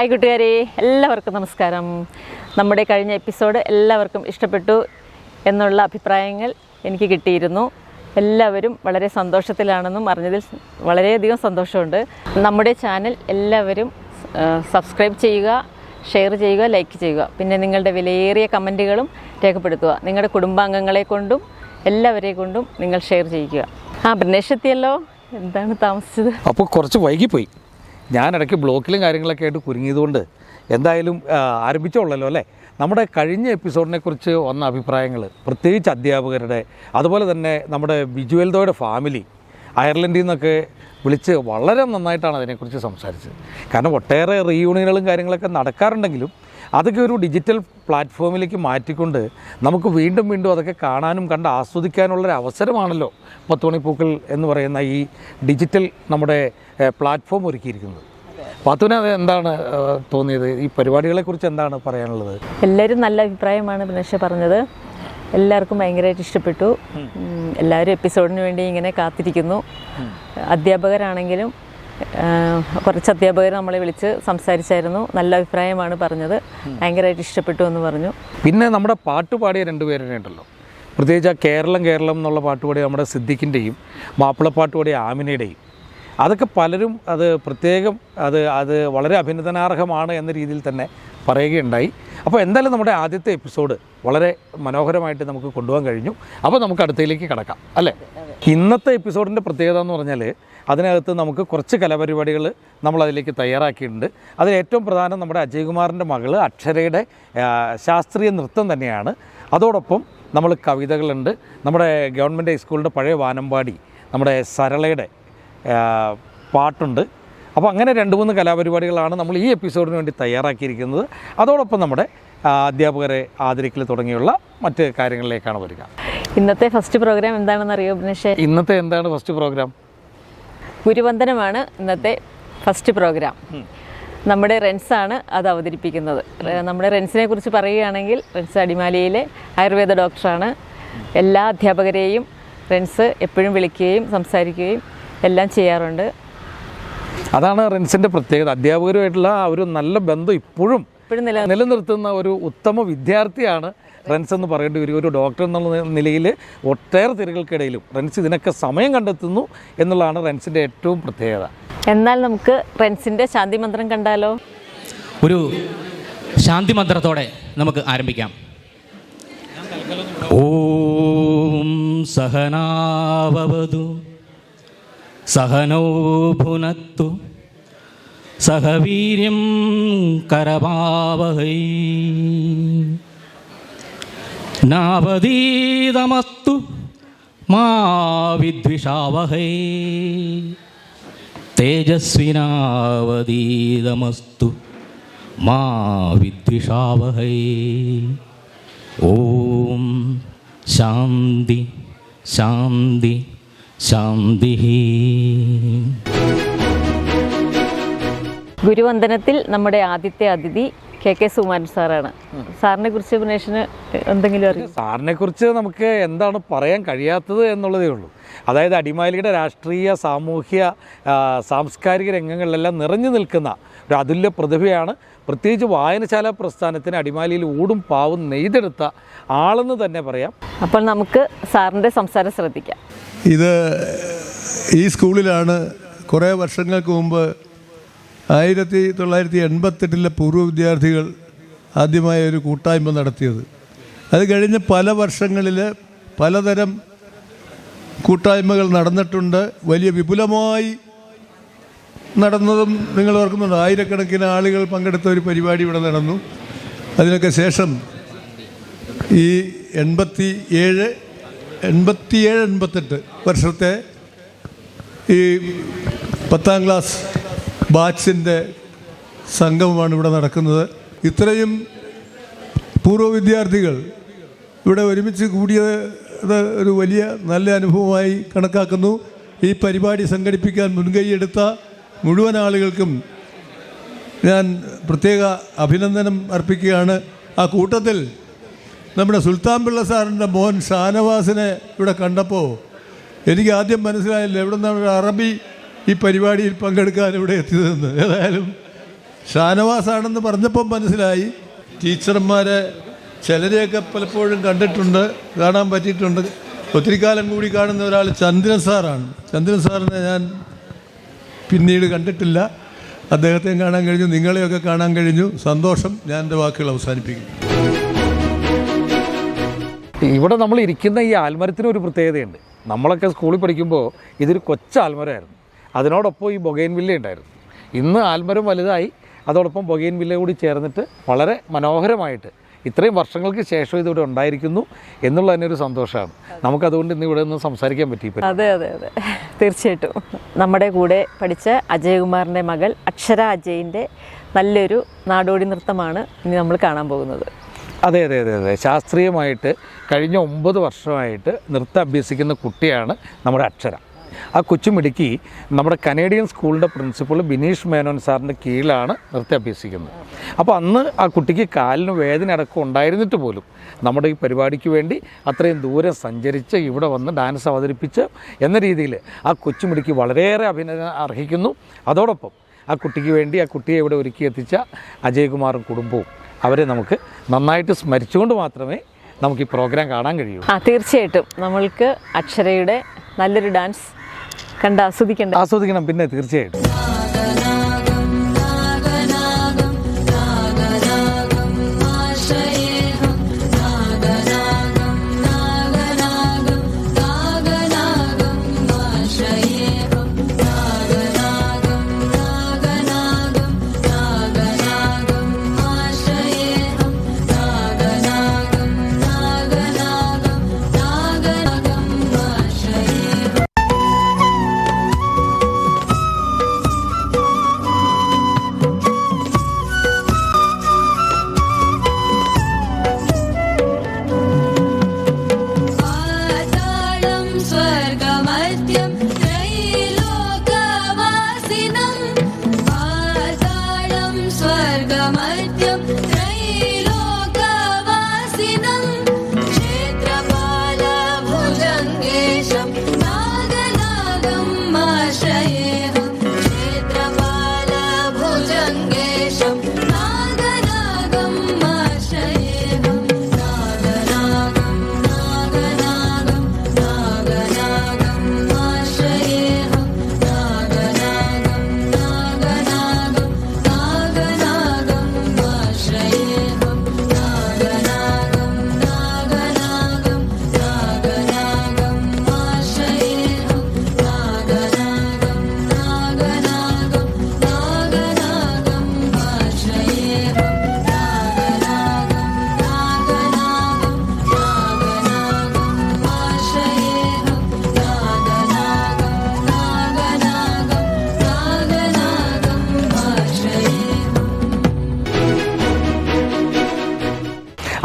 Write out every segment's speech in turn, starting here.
Hi കൂട്ടുകാരെ എല്ലാവർക്കും നമസ്കാരം. നമ്മുടെ കഴിഞ്ഞ എപ്പിസോഡ് എല്ലാവർക്കും ഇഷ്ടപ്പെട്ടു എന്നുള്ള അഭിപ്രായങ്ങൾ എനിക്ക് കിട്ടിയിരുന്നു. എല്ലാവരും വളരെ സന്തോഷത്തിലാണെന്നും അറിഞ്ഞതിൽ വളരെയധികം സന്തോഷമുണ്ട്. നമ്മുടെ ചാനൽ എല്ലാവരും സബ്സ്ക്രൈബ് ചെയ്യുക ഷെയർ ചെയ്യുക ലൈക്ക് ചെയ്യുക. പിന്നെ നിങ്ങളുടെ വിലയേറിയ കമന്റുകളും രേഖപ്പെടുത്തുക. നിങ്ങളുടെ കുടുംബാംഗങ്ങളെ കൊണ്ടും എല്ലാവരെ കൊണ്ടും നിങ്ങൾ ഷെയർ ചെയ്യുക. ആ ബ്രിനേഷ് എത്തിയല്ലോ. എന്താണ് താമസിച്ചത്? അപ്പോൾ കുറച്ച് വൈകിപ്പോയി. ഞാൻ ഇടയ്ക്ക് ബ്ലോക്കിലും കാര്യങ്ങളൊക്കെ ആയിട്ട് കുരുങ്ങിയതുകൊണ്ട് എന്തായാലും ആരംഭിച്ചോളല്ലോ അല്ലേ? നമ്മുടെ കഴിഞ്ഞ എപ്പിസോഡിനെ കുറിച്ച് വന്ന അഭിപ്രായങ്ങൾ പ്രത്യേകിച്ച് അധ്യാപകരുടെ അതുപോലെ തന്നെ നമ്മുടെ ബിജുവൽദോയുടെ ഫാമിലി അയർലൻഡിൽ നിന്നൊക്കെ വിളിച്ച് വളരെ നന്നായിട്ടാണ് അതിനെക്കുറിച്ച് സംസാരിച്ചത്. കാരണം ഒട്ടേറെ റീയൂണിയനുകളും കാര്യങ്ങളൊക്കെ നടക്കാറുണ്ടെങ്കിലും അതൊക്കെ ഒരു ഡിജിറ്റൽ പ്ലാറ്റ്ഫോമിലേക്ക് മാറ്റിക്കൊണ്ട് നമുക്ക് വീണ്ടും വീണ്ടും അതൊക്കെ കാണാനും കണ്ട് ആസ്വദിക്കാനുള്ളൊരു അവസരമാണല്ലോ പത്ത് മണിപ്പൂക്കൾ എന്ന് പറയുന്ന ഈ ഡിജിറ്റൽ നമ്മുടെ പ്ലാറ്റ്ഫോം ഒരുക്കിയിരിക്കുന്നത്. പത്തുവിന് അത് എന്താണ് തോന്നിയത്? ഈ പരിപാടികളെക്കുറിച്ച് എന്താണ് പറയാനുള്ളത്? എല്ലാവരും നല്ല അഭിപ്രായമാണ് ബിനേഷ പറഞ്ഞത്. എല്ലാവർക്കും ഭയങ്കരമായിട്ട് ഇഷ്ടപ്പെട്ടു. എല്ലാവരും എപ്പിസോഡിന് വേണ്ടി ഇങ്ങനെ കാത്തിരിക്കുന്നു. അധ്യാപകരാണെങ്കിലും കുറച്ച് അധ്യാപകർ നമ്മളെ വിളിച്ച് സംസാരിച്ചായിരുന്നു. നല്ല അഭിപ്രായമാണ് പറഞ്ഞത്. ഭയങ്കരമായിട്ട് ഇഷ്ടപ്പെട്ടു എന്ന് പറഞ്ഞു. പിന്നെ നമ്മുടെ പാട്ട് പാടിയ രണ്ടുപേരെ ഉണ്ടല്ലോ. പ്രത്യേകിച്ച് ആ കേരളം കേരളം എന്നുള്ള പാട്ട് പാടിയ നമ്മുടെ സിദ്ദിഖിന്റെയും മാപ്പിളപ്പാട്ട് പാടിയ ആമിനയുടെയും അതൊക്കെ പലരും അത് പ്രത്യേകം അത് അത് വളരെ അഭിനന്ദനാർഹമാണ് എന്ന രീതിയിൽ തന്നെ പറയുകയുണ്ടായി. അപ്പോൾ എന്തായാലും നമ്മുടെ ആദ്യത്തെ എപ്പിസോഡ് വളരെ മനോഹരമായിട്ട് നമുക്ക് കൊണ്ടുപോകാൻ കഴിഞ്ഞു. അപ്പോൾ നമുക്ക് അടുത്തയിലേക്ക് കിടക്കാം. അല്ലേ? ഇന്നത്തെ എപ്പിസോഡിന്റെ പ്രത്യേകത എന്ന് പറഞ്ഞാൽ അതിനകത്ത് നമുക്ക് കുറച്ച് കലാപരിപാടികൾ നമ്മൾ അതിലേക്ക് തയ്യാറാക്കിയിട്ടുണ്ട്. അതിൽ ഏറ്റവും പ്രധാനം നമ്മുടെ അജയ്കുമാറിന്റെ മകൾ അക്ഷരയുടെ ശാസ്ത്രീയ നൃത്തം തന്നെയാണ്. അതോടൊപ്പം നമ്മൾ കവിതകളുണ്ട്. നമ്മുടെ ഗവൺമെന്റ് ഹൈസ്കൂളിന്റെ പഴയ വാനമ്പാടി നമ്മുടെ സരളയുടെ പാട്ടുണ്ട്. അപ്പോൾ അങ്ങനെ രണ്ട് മൂന്ന് കലാപരിപാടികളാണ് നമ്മൾ ഈ എപ്പിസോഡിന് വേണ്ടി തയ്യാറാക്കിയിരിക്കുന്നത്. അതോടൊപ്പം നമ്മുടെ അധ്യാപകരെ ആദരിക്കൽ തുടങ്ങിയുള്ള മറ്റ് കാര്യങ്ങളിലേക്കാണ് വരിക. ഇന്നത്തെ ഫസ്റ്റ് പ്രോഗ്രാം എന്താണെന്ന് അറിയോ ബിനേഷ് ഇന്നത്തെ എന്താണ് ഫസ്റ്റ് പ്രോഗ്രാം ഗുരുവന്ദനമാണ് ഇന്നത്തെ ഫസ്റ്റ് പ്രോഗ്രാം നമ്മുടെ റെൻസാണ് അത് അവതരിപ്പിക്കുന്നത്. നമ്മുടെ റെൻസിനെ കുറിച്ച് പറയുകയാണെങ്കിൽ റെൻസ് അടിമാലിയിലെ ആയുർവേദ ഡോക്ടറാണ്. എല്ലാ അധ്യാപകരെയും റെൻസ് എപ്പോഴും വിളിക്കുകയും സംസാരിക്കുകയും എല്ലാം ചെയ്യാറുണ്ട്. അതാണ് റെൻസിന്റെ പ്രത്യേകത. അധ്യാപകരുമായിട്ടുള്ള ആ ഒരു നല്ല ബന്ധം ഇപ്പോഴും ഇപ്പോഴും നിലനിർത്തുന്ന ഒരു ഉത്തമ വിദ്യാർത്ഥിയാണ് റെൻസ് എന്ന് പറയേണ്ടി വരും. ഒരു ഡോക്ടർ എന്നുള്ള നിലയിൽ ഒട്ടേറെ തിരകൾക്കിടയിലും റെൻസ് ഇതിനൊക്കെ സമയം കണ്ടെത്തുന്നു എന്നുള്ളതാണ് റെൻസിന്റെ ഏറ്റവും പ്രത്യേകത. എന്നാൽ നമുക്ക് റെൻസിന്റെ ശാന്തി മന്ത്രം കണ്ടാലോ? ഒരു ശാന്തി മന്ത്രത്തോടെ നമുക്ക് ആരംഭിക്കാം. ഓം സഹനാവതു സഹനോ ഭുനത്തു സഹവീര്യം കരവാവഹൈ നാവതീതമസ്തു മാ തേജസ്വിനാവതീതമസ്തു മാ ഓം ശാന്തി ശാന്തി ശാന്തി. ഗുരുവന്ദനത്തിൽ നമ്മുടെ ആദ്യത്തെ അതിഥി കെ കെ സുമാൻ സാറാണ്. സാറിനെ കുറിച്ച് ഉപനേഷന് എന്തെങ്കിലും അറിയാം? സാറിനെ കുറിച്ച് നമുക്ക് എന്താണ് പറയാൻ കഴിയാത്തത് എന്നുള്ളതേ ഉള്ളൂ. അതായത് അടിമാലിയുടെ രാഷ്ട്രീയ സാമൂഹ്യ സാംസ്കാരിക രംഗങ്ങളിലെല്ലാം നിറഞ്ഞു നിൽക്കുന്ന ഒരു അതുല്യ പ്രതിഭയാണ് പ്രത്യേകിച്ച് വായനശാല പ്രസ്ഥാനത്തിന് അടിമാലിയിൽ ഊടും പാവും നെയ്തെടുത്ത ആളെന്ന് തന്നെ പറയാം. അപ്പോൾ നമുക്ക് സാറിന്റെ സംസാരം ശ്രദ്ധിക്കാം. ഇത് ഈ സ്കൂളിലാണ് കുറേ വർഷങ്ങൾക്ക് മുമ്പ് ആയിരത്തി തൊള്ളായിരത്തി എൺപത്തെട്ടിലെ പൂർവ വിദ്യാർത്ഥികൾ ആദ്യമായ ഒരു കൂട്ടായ്മ നടത്തിയത്. അത് കഴിഞ്ഞ് പല വർഷങ്ങളിൽ പലതരം കൂട്ടായ്മകൾ നടന്നിട്ടുണ്ട്. വലിയ വിപുലമായി നടന്നതും നിങ്ങൾ ഓർക്കുന്നുണ്ട്? ആയിരക്കണക്കിന് ആളുകൾ പങ്കെടുത്ത ഒരു പരിപാടി ഇവിടെ നടന്നു. അതിനൊക്കെ ശേഷം ഈ എൺപത്തി ഏഴ് എൺപത്തിയേഴ് എൺപത്തെട്ട് വർഷത്തെ ഈ പത്താം ക്ലാസ് ബാച്ചിന്റെ സംഗമമാണ് ഇവിടെ നടക്കുന്നത്. ഇത്രയും പൂർവ വിദ്യാർത്ഥികൾ ഇവിടെ ഒരുമിച്ച് കൂടിയത് ഒരു വലിയ നല്ല അനുഭവമായി കണക്കാക്കുന്നു. ഈ പരിപാടി സംഘടിപ്പിക്കാൻ മുൻകൈയെടുത്ത മുഴുവൻ ആളുകൾക്കും ഞാൻ പ്രത്യേക അഭിനന്ദനം അർപ്പിക്കുകയാണ്. ആ കൂട്ടത്തിൽ നമ്മുടെ സുൽത്താൻ പിള്ള സാറിന്റെ മോൻ ഷാനവാസിനെ ഇവിടെ കണ്ടപ്പോൾ എനിക്ക് ആദ്യം മനസ്സിലായില്ല. എവിടെ നിന്നാണ് അറബി ഈ പരിപാടിയിൽ പങ്കെടുക്കാൻ ഇവിടെ എത്തിയതെന്ന്. ഏതായാലും ഷാനവാസാണെന്ന് പറഞ്ഞപ്പം മനസ്സിലായി. ടീച്ചർമാരെ ചിലരെയൊക്കെ പലപ്പോഴും കണ്ടിട്ടുണ്ട് കാണാൻ പറ്റിയിട്ടുണ്ട്. ഒത്തിരി കാലം കൂടി കാണുന്ന ഒരാൾ ചന്ദ്രൻ സാറാണ്. ചന്ദ്രൻ സാറിനെ ഞാൻ പിന്നീട് കണ്ടിട്ടില്ല. അദ്ദേഹത്തെയും കാണാൻ കഴിഞ്ഞു നിങ്ങളെയൊക്കെ കാണാൻ കഴിഞ്ഞു. സന്തോഷം. ഞാൻ എന്റെ വാക്കുകൾ അവസാനിപ്പിക്കുന്നു ഇവിടെ നമ്മൾ ഇരിക്കുന്ന ഈ ആൽമരത്തിന് ഒരു പ്രത്യേകതയുണ്ട്. നമ്മളൊക്കെ സ്കൂളിൽ പഠിക്കുമ്പോൾ ഇതൊരു കൊച്ച ആൽമരമായിരുന്നു. അതിനോടൊപ്പം ഈ ബൊഗൈൻ വില്ല ഉണ്ടായിരുന്നു. ഇന്ന് ആൽമരം വലുതായി അതോടൊപ്പം ബൊഗൈൻ വില്ല കൂടി ചേർന്നിട്ട് വളരെ മനോഹരമായിട്ട് ഇത്രയും വർഷങ്ങൾക്ക് ശേഷം ഇതിവിടെ ഉണ്ടായിരിക്കുന്നു എന്നുള്ള തന്നെ ഒരു സന്തോഷമാണ്. നമുക്കതുകൊണ്ട് ഇന്ന് ഇവിടെ നിന്ന് സംസാരിക്കാൻ പറ്റി അതെ അതെ അതെ. തീർച്ചയായിട്ടും. നമ്മുടെ കൂടെ പഠിച്ച അജയകുമാറിന്റെ മകൾ അക്ഷര അജയിന്റെ നല്ലൊരു നാടോടി നൃത്തമാണ് ഇനി നമ്മൾ കാണാൻ പോകുന്നത്. അതെ അതെ അതെ അതെ. ശാസ്ത്രീയമായിട്ട് കഴിഞ്ഞ ഒമ്പത് വർഷമായിട്ട് നൃത്തം അഭ്യസിക്കുന്ന കുട്ടിയാണ് നമ്മുടെ അക്ഷര. ആ കൊച്ചുമിടുക്കി നമ്മുടെ കനേഡിയൻ സ്കൂളിന്റെ പ്രിൻസിപ്പൾ ബിനീഷ് മേനോൻ സാറിന്റെ കീഴിലാണ് നൃത്തം അഭ്യസിക്കുന്നത്. അപ്പോൾ അന്ന് ആ കുട്ടിക്ക് കാലിന് വേദന അടക്കം ഉണ്ടായിരുന്നിട്ട് പോലും നമ്മുടെ ഈ പരിപാടിക്ക് വേണ്ടി അത്രയും ദൂരം സഞ്ചരിച്ച് ഇവിടെ വന്ന് ഡാൻസ് അവതരിപ്പിച്ച് എന്ന രീതിയിൽ ആ കൊച്ചുമിടുക്കി വളരെയേറെ അഭിനന്ദനം അർഹിക്കുന്നു. അതോടൊപ്പം ആ കുട്ടിക്ക് വേണ്ടി ആ കുട്ടിയെ ഇവിടെ ഒരുക്കി എത്തിച്ച അജയ്കുമാറും കുടുംബവും അവരെ നമുക്ക് നന്നായിട്ട് സ്മരിച്ചുകൊണ്ട് മാത്രമേ നമുക്ക് ഈ പ്രോഗ്രാം കാണാൻ കഴിയൂ. ആ തീർച്ചയായിട്ടും. നമ്മൾക്ക് അക്ഷരയുടെ നല്ലൊരു ഡാൻസ് കണ്ട് ആസ്വദിക്കണം ആസ്വദിക്കണം. പിന്നെ തീർച്ചയായിട്ടും.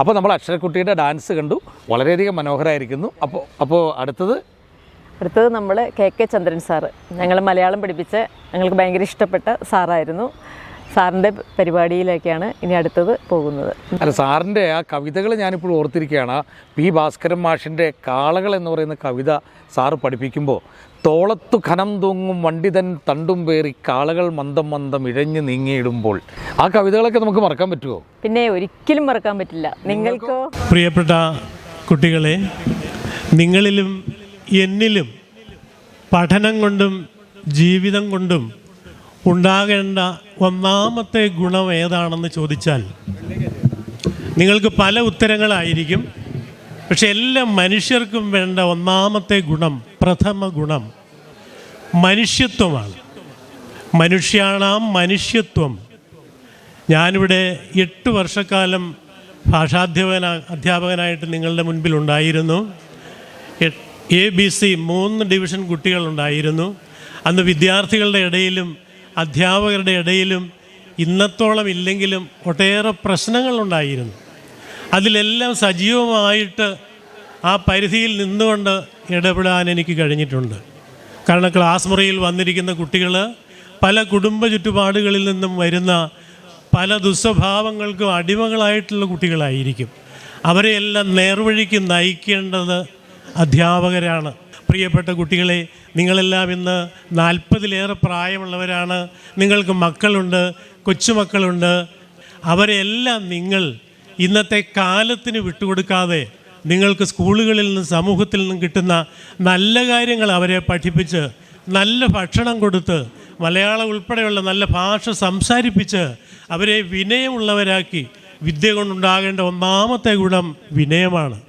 അപ്പോൾ നമ്മൾ അക്ഷരക്കുട്ടിയുടെ ഡാൻസ് കണ്ടു. വളരെയധികം മനോഹരമായിരിക്കുന്നു അപ്പോൾ അപ്പോൾ അടുത്തത്? അടുത്തത് നമ്മൾ കെ കെ ചന്ദ്രൻ സാറ് ഞങ്ങൾ മലയാളം പഠിപ്പിച്ച ഞങ്ങൾക്ക് ഭയങ്കര ഇഷ്ടപ്പെട്ട സാറായിരുന്നു. സാറിന്റെ പരിപാടിയിലേക്കാണ് ഇനി അടുത്തത് പോകുന്നത്. അല്ല സാറിന്റെ ആ കവിതകൾ ഞാനിപ്പോൾ ഓർത്തിരിക്കുകയാണ്. പി ഭാസ്കരൻ മാഷിന്റെ കാളകൾ എന്ന് പറയുന്ന കവിത സാറ് പഠിപ്പിക്കുമ്പോൾ തോളത്തു ഖനം തൂങ്ങും വണ്ടിതൻ തണ്ടും പേറി കാളകൾ മന്ദം മന്ദം ഇഴഞ്ഞു നീങ്ങിയിടുമ്പോൾ. ആ കവിതകളൊക്കെ നമുക്ക് മറക്കാൻ പറ്റുമോ പിന്നെ ഒരിക്കലും മറക്കാൻ പറ്റില്ല. നിങ്ങൾക്കോ? പ്രിയപ്പെട്ട കുട്ടികളെ നിങ്ങളിലും എന്നിലും പഠനം കൊണ്ടും ജീവിതം കൊണ്ടും ഉണ്ടാകേണ്ട ഒന്നാമത്തെ ഗുണം ഏതാണെന്ന് ചോദിച്ചാൽ നിങ്ങൾക്ക് പല ഉത്തരങ്ങളായിരിക്കും. പക്ഷെ എല്ലാ മനുഷ്യർക്കും വേണ്ട ഒന്നാമത്തെ ഗുണം പ്രഥമ ഗുണം മനുഷ്യത്വമാണ്. മനുഷ്യാണാം മനുഷ്യത്വം. ഞാനിവിടെ എട്ട് വർഷക്കാലം ഭാഷാധ്യാപന അധ്യാപകനായിട്ട് നിങ്ങളുടെ മുൻപിൽ ഉണ്ടായിരുന്നു. എ ബി സി മൂന്ന് ഡിവിഷൻ കുട്ടികളുണ്ടായിരുന്നു. അന്ന് വിദ്യാർത്ഥികളുടെ ഇടയിലും അധ്യാപകരുടെ ഇടയിലും ഇന്നത്തോളം ഇല്ലെങ്കിലും ഒട്ടേറെ പ്രശ്നങ്ങളുണ്ടായിരുന്നു. അതിലെല്ലാം സജീവമായിട്ട് ആ പരിധിയിൽ നിന്നുകൊണ്ട് ഇടപെടാൻ എനിക്ക് കഴിഞ്ഞിട്ടുണ്ട്. കാരണം ക്ലാസ് മുറിയിൽ വന്നിരിക്കുന്ന കുട്ടികൾ പല കുടുംബ ചുറ്റുപാടുകളിൽ നിന്നും വരുന്ന പല ദുസ്വഭാവങ്ങൾക്കും അടിമകളായിട്ടുള്ള കുട്ടികളായിരിക്കും. അവരെയെല്ലാം നേർവഴിക്ക് നയിക്കേണ്ടത് അധ്യാപകരാണ്. പ്രിയപ്പെട്ട കുട്ടികളെ നിങ്ങളെല്ലാം ഇന്ന് നാൽപ്പതിലേറെ പ്രായമുള്ളവരാണ്. നിങ്ങൾക്ക് മക്കളുണ്ട് കൊച്ചുമക്കളുണ്ട്. അവരെല്ലാം നിങ്ങൾ ഇന്നത്തെ കാലത്തിന് വിട്ടുകൊടുക്കാതെ നിങ്ങൾക്ക് സ്കൂളുകളിൽ നിന്നും സമൂഹത്തിൽ നിന്നും കിട്ടുന്ന നല്ല കാര്യങ്ങൾ അവരെ പഠിപ്പിച്ച് നല്ല ഭക്ഷണം കൊടുത്ത് മലയാളം ഉൾപ്പെടെയുള്ള നല്ല ഭാഷ സംസാരിപ്പിച്ച് അവരെ വിനയമുള്ളവരാക്കി വിദ്യ കൊണ്ടുണ്ടാകേണ്ട ഒന്നാമത്തെ ഗുണം വിനയമാണ്.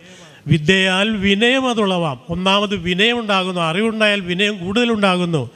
വിദ്യയാൽ വിനയം അതുളവാം ഒന്നാമത് വിനയമുണ്ടാകുന്നു. അറിവുണ്ടായാൽ വിനയം കൂടുതലുണ്ടാകുന്നു.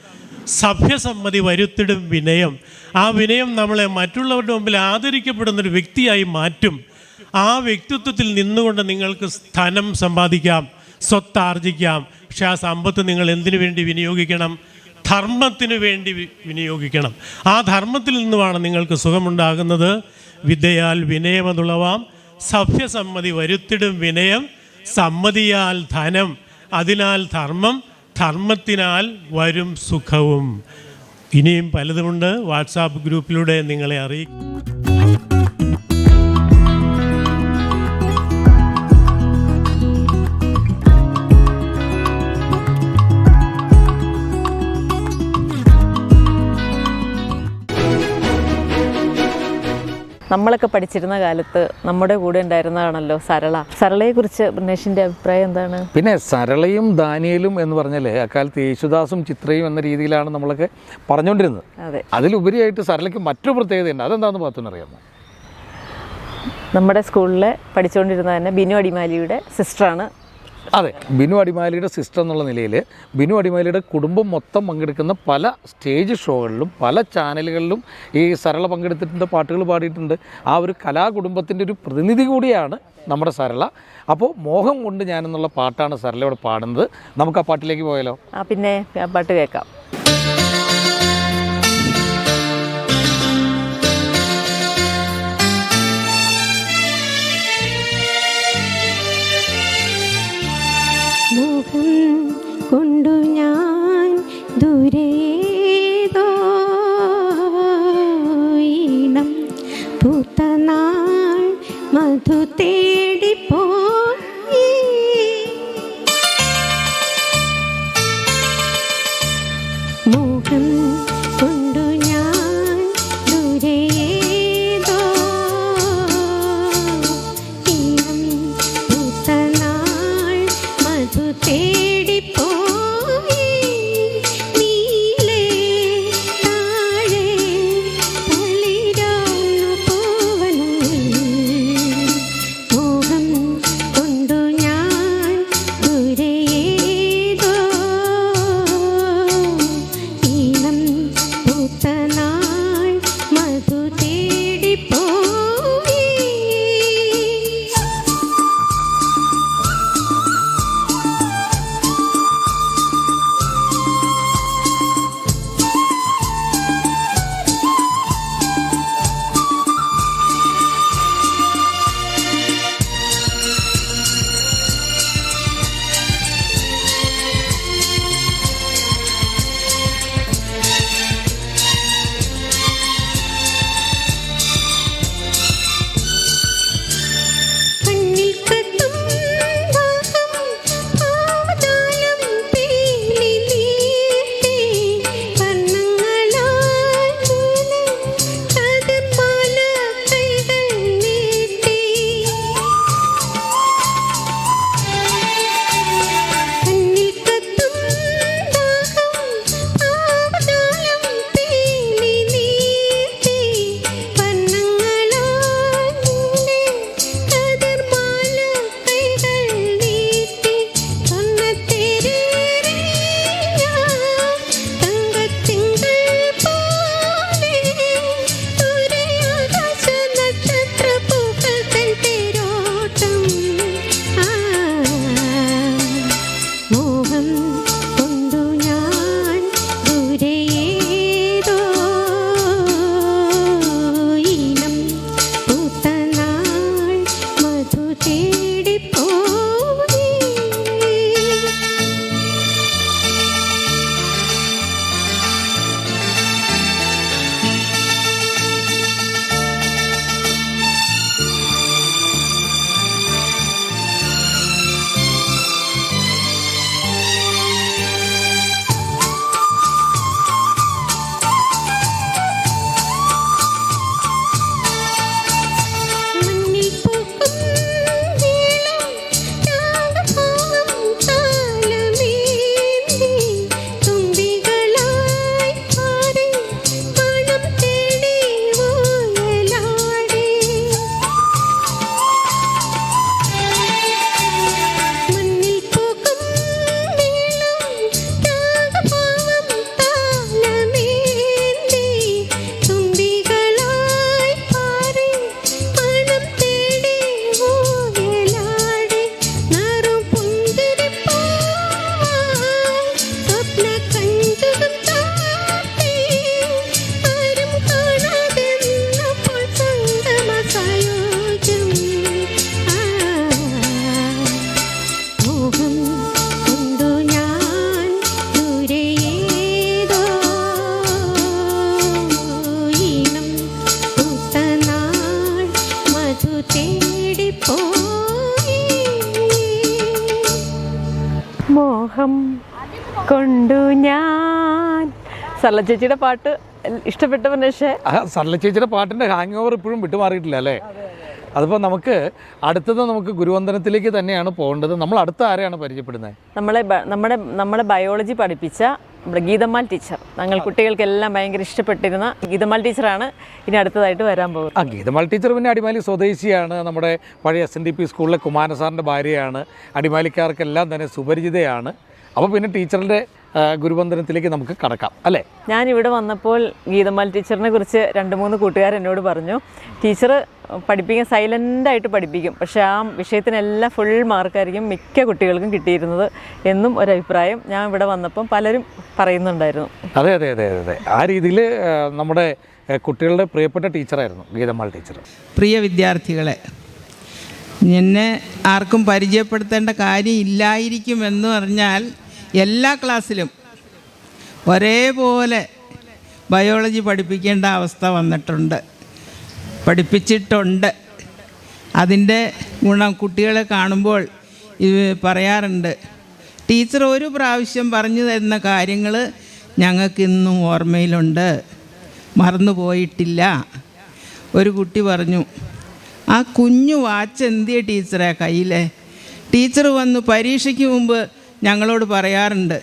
സഭ്യസമ്മതി വരുത്തിടും വിനയം. ആ വിനയം നമ്മളെ മറ്റുള്ളവരുടെ മുമ്പിൽ ആദരിക്കപ്പെടുന്നൊരു വ്യക്തിയായി മാറ്റും. ആ വ്യക്തിത്വത്തിൽ നിന്നുകൊണ്ട് നിങ്ങൾക്ക് ധനം സമ്പാദിക്കാം സ്വത്ത് ആർജിക്കാം. പക്ഷെ ആ സമ്പത്ത് നിങ്ങൾ എന്തിനു വേണ്ടി വിനിയോഗിക്കണം? ധർമ്മത്തിന് വേണ്ടി വിനിയോഗിക്കണം. ആ ധർമ്മത്തിൽ നിന്നുമാണ് നിങ്ങൾക്ക് സുഖമുണ്ടാകുന്നത്. വിദ്യയാൽ വിനയമതുളവാം സഭ്യസമ്മതി വരുത്തിടും വിനയം. സമ്മതിയാൽ ധനം. അതിനാൽ ധർമ്മം ധർമ്മത്തിനാൽ വരും സുഖവും. ഇനിയും പലതുമുണ്ട്. വാട്സാപ്പ് ഗ്രൂപ്പിലൂടെ നിങ്ങളെ അറിയിക്കും. നമ്മളൊക്കെ പഠിച്ചിരുന്ന കാലത്ത് നമ്മുടെ കൂടെ ഉണ്ടായിരുന്നതാണല്ലോ സരള. സരളയെക്കുറിച്ച് ബ്രിനേഷിന്റെ അഭിപ്രായം എന്താണ്? പിന്നെ സരളയും ദാനിയലും എന്ന് പറഞ്ഞല്ലേ അക്കാലത്ത് യേശുദാസും ചിത്രയും എന്ന രീതിയിലാണ് നമ്മളൊക്കെ പറഞ്ഞുകൊണ്ടിരുന്നത് അതെ. അതിലുപരിയായിട്ട് സരളയ്ക്ക് മറ്റൊരു പ്രത്യേകതയുണ്ട്. അതെന്താണെന്ന് പാത്തുനറിയാമോ നമ്മുടെ സ്കൂളിൽ പഠിച്ചുകൊണ്ടിരുന്ന തന്നെ ബിനു അടിമാലിയുടെ സിസ്റ്ററാണ് അതെ. ബിനു അടിമാലിയുടെ സിസ്റ്റർ എന്നുള്ള നിലയിൽ ബിനു അടിമാലിയുടെ കുടുംബം മൊത്തം പങ്കെടുക്കുന്ന പല സ്റ്റേജ് ഷോകളിലും പല ചാനലുകളിലും ഈ സരള പങ്കെടുത്തിട്ടുണ്ട് പാട്ടുകൾ പാടിയിട്ടുണ്ട്. ആ ഒരു കലാകുടുംബത്തിന്റെ ഒരു പ്രതിനിധി കൂടിയാണ് നമ്മുടെ സരള. അപ്പോൾ മോഹം കൊണ്ട് ഞാനെന്നുള്ള പാട്ടാണ് സരളയോട് പാടുന്നത്. നമുക്ക് ആ പാട്ടിലേക്ക് പോയാലോ? ആ പിന്നെ പാട്ട് കേൾക്കാം. കൊണ്ടു ഞാൻ ദൂരേതോ പൂത്തനാൾ പൂത്ത മോഹം കൊണ്ടു ഞാൻ. സർല ചേച്ചിയുടെ പാട്ട് ഇഷ്ടപ്പെട്ടവൻ പക്ഷേ സർല ചേച്ചിയുടെ പാട്ടിന്റെ ഹാങ് ഓവർ ഇപ്പോഴും വിട്ടുമാറിയിട്ടില്ല അല്ലേ? അതിപ്പോൾ നമുക്ക് അടുത്തത് നമുക്ക് ഗുരുവന്ദനത്തിലേക്ക് തന്നെയാണ് പോകേണ്ടത്. നമ്മൾ അടുത്ത ആരെയാണ് പരിചയപ്പെടുന്നത്? നമ്മളെ നമ്മുടെ നമ്മുടെ നമ്മളെ ബയോളജി പഠിപ്പിച്ച നമ്മുടെ ഗീതമ്മാൽ ടീച്ചർ. ഞങ്ങൾ കുട്ടികൾക്കെല്ലാം ഭയങ്കര ഇഷ്ടപ്പെട്ടിരുന്ന ഗീതമ്മാൽ ടീച്ചറാണ്. ഇനി അടുത്തതായിട്ട് വരാൻ പോകുന്നത്. ആ ഗീതമാൽ ടീച്ചർ പിന്നെ അടിമാലി സ്വദേശിയാണ്. നമ്മുടെ പഴയ എസ് എൻ ഡി പി സ്കൂളിലെ കുമാരസാറിന്റെ ഭാര്യയാണ്. അടിമാലിക്കാർക്കെല്ലാം തന്നെ സുപരിചിതയാണ്. അപ്പോൾ പിന്നെ ടീച്ചറിന്റെ ഗുരുവന്ദനത്തിലേക്ക് നമുക്ക് കടക്കാം അല്ലേ? ഞാൻ ഇവിടെ വന്നപ്പോൾ ഗീതമാൽ ടീച്ചറിനെ കുറിച്ച് രണ്ട് മൂന്ന് കൂട്ടുകാർ എന്നോട് പറഞ്ഞു ടീച്ചർ പഠിപ്പിക്കാൻ സൈലന്റായിട്ട് പഠിപ്പിക്കും പക്ഷേ ആ വിഷയത്തിനെല്ലാം ഫുൾ മാർക്കായിരിക്കും മിക്ക കുട്ടികൾക്കും കിട്ടിയിരുന്നത് എന്നും ഒരു അഭിപ്രായം ഞാൻ ഇവിടെ വന്നപ്പം പലരും പറയുന്നുണ്ടായിരുന്നു. അതെ അതെ അതെ അതെ അതെ. ആ രീതിയിൽ നമ്മുടെ കുട്ടികളുടെ പ്രിയപ്പെട്ട ടീച്ചറായിരുന്നു ഗീതമാൽ ടീച്ചർ. പ്രിയ വിദ്യാർത്ഥികളെ എന്നെ ആർക്കും പരിചയപ്പെടുത്തേണ്ട കാര്യം ഇല്ലായിരിക്കും എന്ന് പറഞ്ഞാൽ എല്ലാ ക്ലാസ്സിലും ഒരേപോലെ ബയോളജി പഠിപ്പിക്കേണ്ട അവസ്ഥ വന്നിട്ടുണ്ട്. പഠിപ്പിച്ചിട്ടുണ്ട്. അതിന്റെ ഗുണം കുട്ടികളെ കാണുമ്പോൾ പറയാറുണ്ട് ടീച്ചർ ഒരു പ്രാവശ്യം പറഞ്ഞു തരുന്ന കാര്യങ്ങൾ ഞങ്ങൾക്കിന്നും ഓർമ്മയിലുണ്ട്. മറന്നു പോയിട്ടില്ല. ഒരു കുട്ടി പറഞ്ഞു ആ കുഞ്ഞു വാച്ച് എന്തിയ ടീച്ചറെ കയ്യിലെ? ടീച്ചർ വന്ന് പരീക്ഷയ്ക്ക് മുമ്പ് ഞങ്ങളോട് പറയാറുണ്ട്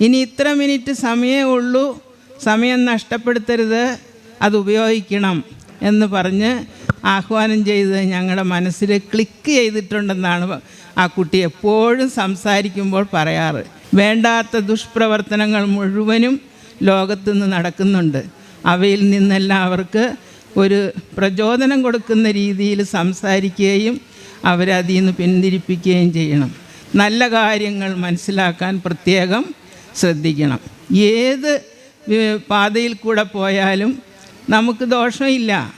ഇനി ഇത്ര മിനിറ്റ് സമയമേ ഉള്ളൂ സമയം നഷ്ടപ്പെടുത്തരുത് അത് ഉപയോഗിക്കണം എന്ന് പറഞ്ഞ് ആഹ്വാനം ചെയ്ത് ഞങ്ങളുടെ മനസ്സിൽ ക്ലിക്ക് ചെയ്തിട്ടുണ്ടെന്നാണ് ആ കുട്ടി എപ്പോഴും സംസാരിക്കുമ്പോൾ പറയാറ്. വേണ്ടാത്ത ദുഷ്പ്രവർത്തനങ്ങൾ മുഴുവനും ലോകത്തുനിന്ന് നടക്കുന്നുണ്ട്. അവയിൽ നിന്നെല്ലാം അവർക്ക് ഒരു പ്രചോദനം കൊടുക്കുന്ന രീതിയിൽ സംസാരിക്കുകയും അവരതിൽ നിന്ന് പിന്തിരിപ്പിക്കുകയും ചെയ്യണം. നല്ല കാര്യങ്ങൾ മനസ്സിലാക്കാൻ പ്രത്യേകം ശ്രദ്ധിക്കണം. ഏത് പാതയിൽ കൂടെ പോയാലും നമുക്ക് ദോഷമില്ല.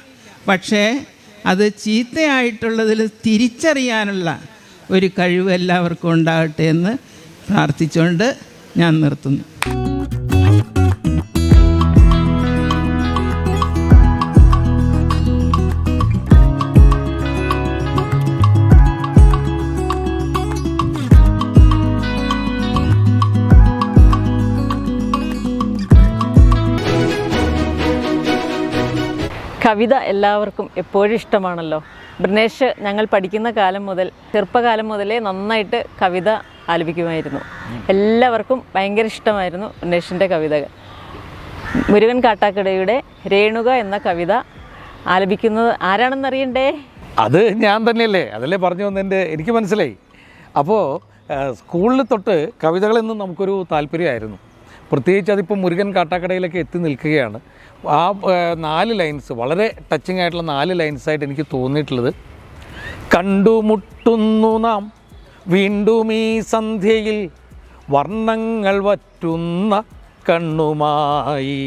പക്ഷേ അത് ചീത്തയായിട്ടുള്ളതിൽ തിരിച്ചറിയാനുള്ള ഒരു കഴിവ് എല്ലാവർക്കും ഉണ്ടാകട്ടെ എന്ന് പ്രാർത്ഥിച്ചുകൊണ്ട് ഞാൻ നിർത്തുന്നു. കവിത എല്ലാവർക്കും എപ്പോഴും ഇഷ്ടമാണല്ലോ. ബ്രിനേഷ് ഞങ്ങൾ പഠിക്കുന്ന കാലം മുതൽ ചെറുപ്പകാലം മുതലേ നന്നായിട്ട് കവിത ആലപിക്കുമായിരുന്നു. എല്ലാവർക്കും ഭയങ്കര ഇഷ്ടമായിരുന്നു ബ്രിനേഷിന്റെ കവിതകൾ മുരുകൻ കാട്ടാക്കടയുടെ രേണുക എന്ന കവിത ആലപിക്കുന്നത് ആരാണെന്നറിയണ്ടേ? അത് ഞാൻ തന്നെയല്ലേ. അതല്ലേ പറഞ്ഞു വന്നതിന്റെ എനിക്ക് മനസ്സിലായി. അപ്പോൾ സ്കൂളിൽ തൊട്ട് കവിതകളെന്നും നമുക്കൊരു താല്പര്യമായിരുന്നു. പ്രത്യേകിച്ച് അതിപ്പോൾ മുരുകൻ കാട്ടാക്കടയിലൊക്കെ എത്തി നിൽക്കുകയാണ്. ആ നാല് ലൈൻസ് വളരെ ടച്ചിങ് ആയിട്ടുള്ള നാല് ലൈൻസായിട്ട് എനിക്ക് തോന്നിയിട്ടുള്ളത്. കണ്ടുമുട്ടുന്നു നാം വീണ്ടും ഈ സന്ധ്യയിൽ വർണങ്ങൾ വറ്റുന്ന കണ്ണുമായി.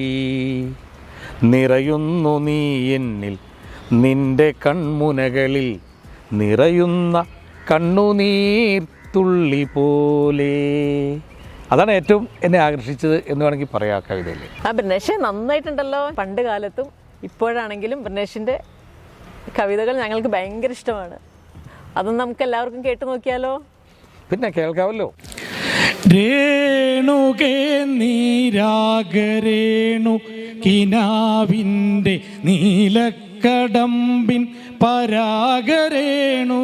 നിറയുന്നു നീ എന്നിൽ നിന്റെ കൺമുനകളിൽ നിറയുന്ന കണ്ണുനീർ തുള്ളി പോലെ അതാണ് ഏറ്റവും എന്നെ ആകർഷിച്ചത് എന്ന് വേണമെങ്കിൽ പറയാം ആ കവിതയിൽ. ആ ബ്രണേഷ് നന്നായിട്ടുണ്ടല്ലോ. പണ്ട് കാലത്തും ഇപ്പോഴാണെങ്കിലും ബ്രിനേഷിന്റെ കവിതകൾ ഞങ്ങൾക്ക് ഭയങ്കര ഇഷ്ടമാണ്. അതും നമുക്ക് എല്ലാവർക്കും കേട്ടു നോക്കിയാലോ? പിന്നെ കേൾക്കാമല്ലോ രേണുകേ നീരാഗരേണു കിനാവിന്റെ നീലക്കടമ്പിൻ പരാഗരേണു.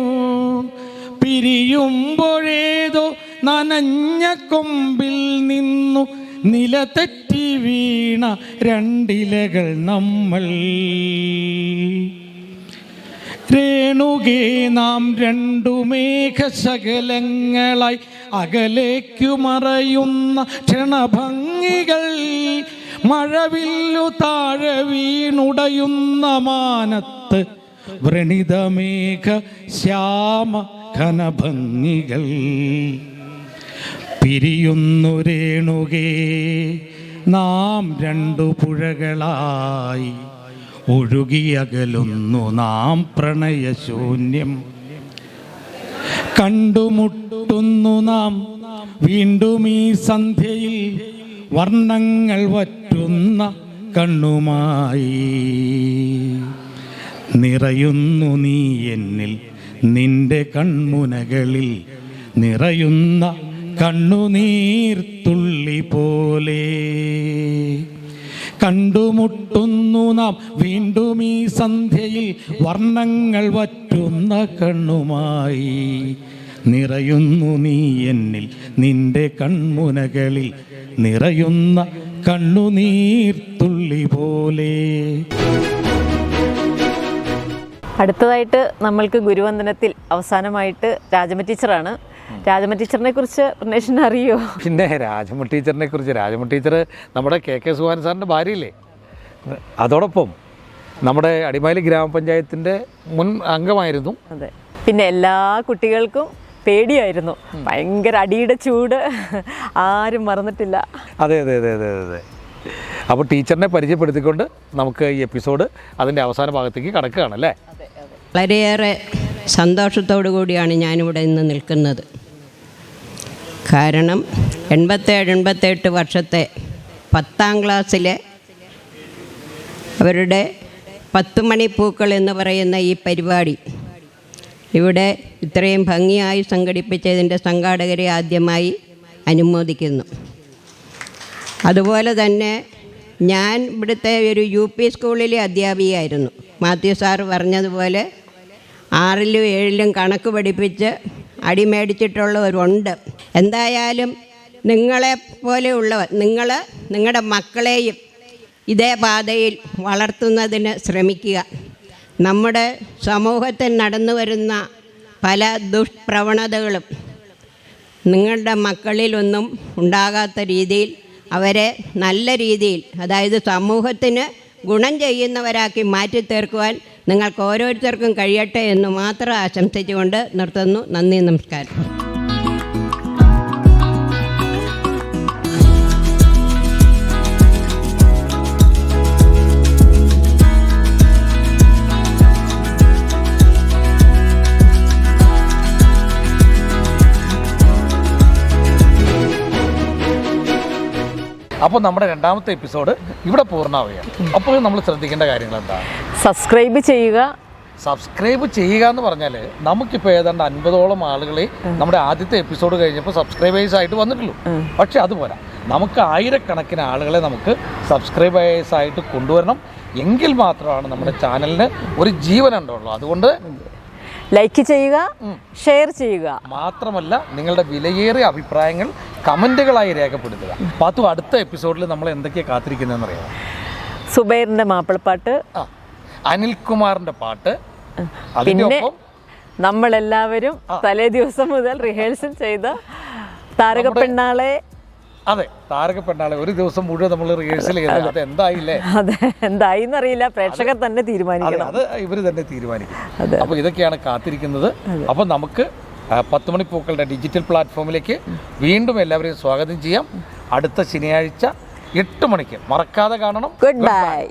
പിരിയുമ്പോഴേതോ നനഞ്ഞ കൊമ്പിൽ നിന്നു നില തെറ്റി വീണ രണ്ടിലകൾ നമ്മൾ. രേണുകേ നാം രണ്ടു മേഘശകലങ്ങളായി അകലേക്കു മറയുന്ന ക്ഷണഭംഗികൾ. മഴവില്ലു താഴെ വീണുടയുന്ന മാനത്ത് വ്രണിതമേഘ ശ്യാമ ഘനഭംഗികൾ. പിരിയുന്നു രേണുകേ നാം രണ്ടു പുഴകളായി ഒഴുകിയകലുന്നു നാം പ്രണയശൂന്യം. കണ്ടുമുട്ടുന്നു നാം വീണ്ടും ഈ സന്ധ്യയിൽ വർണങ്ങൾ വറ്റുന്ന കണ്ണുമായി. നിറയുന്നു നീ എന്നിൽ നിന്റെ കൺമുനകളിൽ നിറയുന്ന കണ്ണുനീർത്തുള്ളി പോലെ. കണ്ടുമുട്ടുന്നു നാം വീണ്ടും ഈ സന്ധ്യയിൽ വർണങ്ങൾ വറ്റുന്ന കണ്ണുമായി. നിറയുന്നു നീ എന്നിൽ നിന്റെ കൺമുനകളിൽ നിറയുന്ന കണ്ണുനീർത്തുള്ളി പോലെ. അടുത്തതായിട്ട് നമ്മൾക്ക് ഗുരുവന്ദനത്തിൽ അവസാനമായിട്ട് രാജമ ടീച്ചറാണ്. രാജമ ടീച്ചറിനെ കുറിച്ച് ഉന്മേഷിന് അറിയോ? പിന്നെ രാജമ്മ ടീച്ചറിനെ കുറിച്ച് രാജമ്മ ടീച്ചർ നമ്മുടെ കെ കെ സുഹാൻ സാറിന്റെ ഭാര്യയില്ലേ? അതോടൊപ്പം നമ്മുടെ അടിമാലി ഗ്രാമപഞ്ചായത്തിന്റെ മുൻ അംഗമായിരുന്നു. അതെ. പിന്നെ എല്ലാ കുട്ടികൾക്കും പേടിയായിരുന്നു. ഭയങ്കര അടിയുടെ ചൂട്. ആരും മറന്നിട്ടില്ല. അതെ അതെ അതെ അതെ അതെ. അപ്പോൾ ടീച്ചറിനെ പരിചയപ്പെടുത്തിക്കൊണ്ട് നമുക്ക് ഈ എപ്പിസോഡ് അതിന്റെ അവസാന ഭാഗത്തേക്ക് കടക്കുകയാണ് അല്ലേ? വളരെയേറെ സന്തോഷത്തോടു കൂടിയാണ് ഞാനിവിടെ ഇന്ന് നിൽക്കുന്നത്. കാരണം എൺപത്തേഴ് എൺപത്തെട്ട് വർഷത്തെ പത്താം ക്ലാസ്സിലെ അവരുടെ പത്ത് മണിപ്പൂക്കൾ എന്ന് പറയുന്ന ഈ പരിപാടി ഇവിടെ ഇത്രയും ഭംഗിയായി സംഘടിപ്പിച്ചതിന്റെ സംഘാടകരെ ആദ്യമായി അനുമോദിക്കുന്നു. അതുപോലെ തന്നെ ഞാൻ ഇവിടുത്തെ ഒരു യു പി സ്കൂളിലെ അധ്യാപികയായിരുന്നു. മാത്യു സാർ പറഞ്ഞതുപോലെ ആറിലും ഏഴിലും കണക്ക് പഠിപ്പിച്ച് അടിമേടിച്ചിട്ടുള്ളവരുണ്ട് എന്തായാലും നിങ്ങളെ പോലെയുള്ളവർ നിങ്ങൾ നിങ്ങളുടെ മക്കളെയും ഇതേ പാതയിൽ വളർത്തുന്നതിന് ശ്രമിക്കുക. നമ്മുടെ സമൂഹത്തിൽ നടന്നു വരുന്ന പല ദുഷ്പ്രവണതകളും നിങ്ങളുടെ മക്കളിലൊന്നും ഉണ്ടാകാത്ത രീതിയിൽ അവരെ നല്ല രീതിയിൽ അതായത് സമൂഹത്തിന് ഗുണം ചെയ്യുന്നവരാക്കി മാറ്റി തീർക്കുവാൻ നിങ്ങൾക്ക് ഓരോരുത്തർക്കും കഴിയട്ടെ എന്ന് മാത്രം ആശംസിച്ചുകൊണ്ട് നിർത്തുന്നു. നന്ദി നമസ്കാരം. അപ്പോൾ നമ്മുടെ രണ്ടാമത്തെ എപ്പിസോഡ് ഇവിടെ പൂർണമാവുകയാണ്. അപ്പോൾ നമ്മൾ ശ്രദ്ധിക്കേണ്ട കാര്യങ്ങൾ എന്താണ് സബ്സ്ക്രൈബ് ചെയ്യുക. സബ്സ്ക്രൈബ് ചെയ്യുക എന്ന് പറഞ്ഞാൽ നമുക്കിപ്പോൾ ഏതാണ്ട് അൻപതോളം ആളുകളെ നമ്മുടെ ആദ്യത്തെ എപ്പിസോഡ് കഴിഞ്ഞപ്പോൾ സബ്സ്ക്രൈബേഴ്സ് ആയിട്ട് വന്നിട്ടുള്ളൂ. പക്ഷെ അതുപോലെ നമുക്ക് ആയിരക്കണക്കിന് ആളുകളെ നമുക്ക് സബ്സ്ക്രൈബേഴ്സ് ആയിട്ട് കൊണ്ടുവരണം. എങ്കിൽ മാത്രമാണ് നമ്മുടെ ചാനലിന് ഒരു ജീവൻ ഉണ്ടാവുള്ളൂ അതുകൊണ്ട് ലൈക്ക് ചെയ്യുക ഷെയർ ചെയ്യുക. മാത്രമല്ല നിങ്ങളുടെ വിലയേറിയ അഭിപ്രായങ്ങൾ കമന്റുകളായി രേഖപ്പെടുത്തുക. പാത്തു അടുത്ത എപ്പിസോഡിൽ നമ്മൾ എന്തൊക്കെയാണ് കാത്തിരിക്കുന്നതെന്ന് അറിയാം സുബൈറിന്റെ മാപ്പിളപ്പാട്ട്. ആ. അനിൽകുമാറിന്റെ പാട്ട്. പിന്നെ ഒപ്പം നമ്മളെല്ലാവരും തലേ ദിവസം മുതൽ റിഹേഴ്സൽ ചെയ്ത താരക പെണ്ണാളെ അതെ താരക പെണ്ണാളെ ഒരു ദിവസം മുഴുവൻ നമ്മൾ റിഹേഴ്സൽ ചെയ്തത് അത്. എന്തായില്ലേ? അതെ എന്തായിന്നറിയില്ല. പ്രേക്ഷകർ തന്നെ തീരുമാനിക്കണം. അത് ഇവർ തന്നെ തീരുമാനിക്കും. അപ്പോൾ ഇതൊക്കെയാണ് കാത്തിരിക്കുന്നത്. അപ്പോൾ നമുക്ക് പത്ത് മണി പൂക്കളുടെ ഡിജിറ്റൽ പ്ലാറ്റ്ഫോമിലേക്ക് വീണ്ടും എല്ലാവരെയും സ്വാഗതം ചെയ്യാം. അടുത്ത ശനിയാഴ്ച എട്ട് മണിക്ക്. മറക്കാതെ കാണണം. Good bye